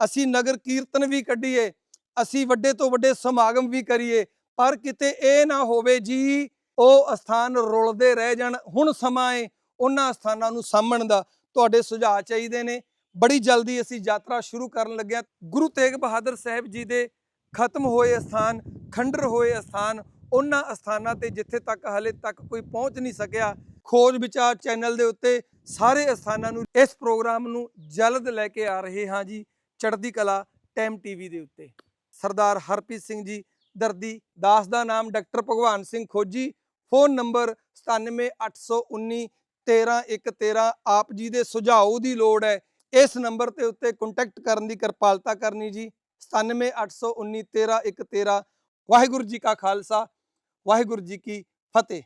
A: ਅਸੀਂ ਨਗਰ ਕੀਰਤਨ ਵੀ ਕੱਢੀਏ, ਅਸੀਂ ਵੱਡੇ ਤੋਂ ਵੱਡੇ ਸਮਾਗਮ ਵੀ ਕਰੀਏ, ਪਰ ਕਿਤੇ ਇਹ ਨਾ ਹੋਵੇ ਜੀ, ਉਹ ਅਸਥਾਨ ਰੁਲਦੇ ਰਹਿ ਜਾਣ, ਹੁਣ ਸਮਾਂ ਏ ਉਹਨਾਂ ਅਸਥਾਨਾਂ ਨੂੰ ਸਾਂਭਣ ਦਾ, ਤੁਹਾਡੇ ਸੁਝਾਅ ਚਾਹੀਦੇ ਨੇ। ਬੜੀ ਜਲਦੀ ਅਸੀਂ ਯਾਤਰਾ ਸ਼ੁਰੂ ਕਰਨ ਲੱਗੇ ਗੁਰੂ ਤੇਗ ਬਹਾਦਰ ਸਾਹਿਬ ਜੀ ਦੇ ਖਤਮ ਹੋਏ ਅਸਥਾਨ, ਖੰਡਰ ਹੋਏ ਅਸਥਾਨ, ਉਹਨਾਂ ਅਸਥਾਨਾਂ ਤੇ ਜਿੱਥੇ ਤੱਕ ਹਲੇ ਤੱਕ ਕੋਈ ਪਹੁੰਚ ਨਹੀਂ ਸਕਿਆ, ਖੋਜ ਵਿਚਾਰ ਚੈਨਲ ਦੇ ਉੱਤੇ ਸਾਰੇ ਅਸਥਾਨਾਂ ਨੂੰ, ਇਸ ਪ੍ਰੋਗਰਾਮ ਨੂੰ ਜਲਦ ਲੈ ਕੇ ਆ ਰਹੇ ਹਾਂ ਜੀ। ਚੜ੍ਹਦੀ ਕਲਾ ਟਾਈਮ ਟੀਵੀ ਦੇ ਉੱਤੇ। ਸਰਦਾਰ ਹਰਪ੍ਰੀਤ ਸਿੰਘ ਜੀ ਦਰਦੀ, ਦਾਸ ਦਾ ਨਾਮ ਡਾਕਟਰ ਭਗਵਾਨ ਸਿੰਘ ਖੋਜੀ ਫੋਨ ਨੰਬਰ 97819 13113 ਆਪ ਜੀ ਦੇ ਸੁਝਾਅ ਦੀ ਲੋੜ ਹੈ। ਇਸ ਨੰਬਰ ਤੇ ਉੱਤੇ ਕੰਟੈਕਟ ਕਰਨ ਦੀ ਕਿਰਪਾਲਤਾ ਕਰਨੀ ਜੀ। 97819 13113 ਵਾਹਿਗੁਰੂ ਜੀ ਕਾ ਖਾਲਸਾ, ਵਾਹਿਗੁਰੂ ਜੀ ਕੀ ਫਤਿਹ।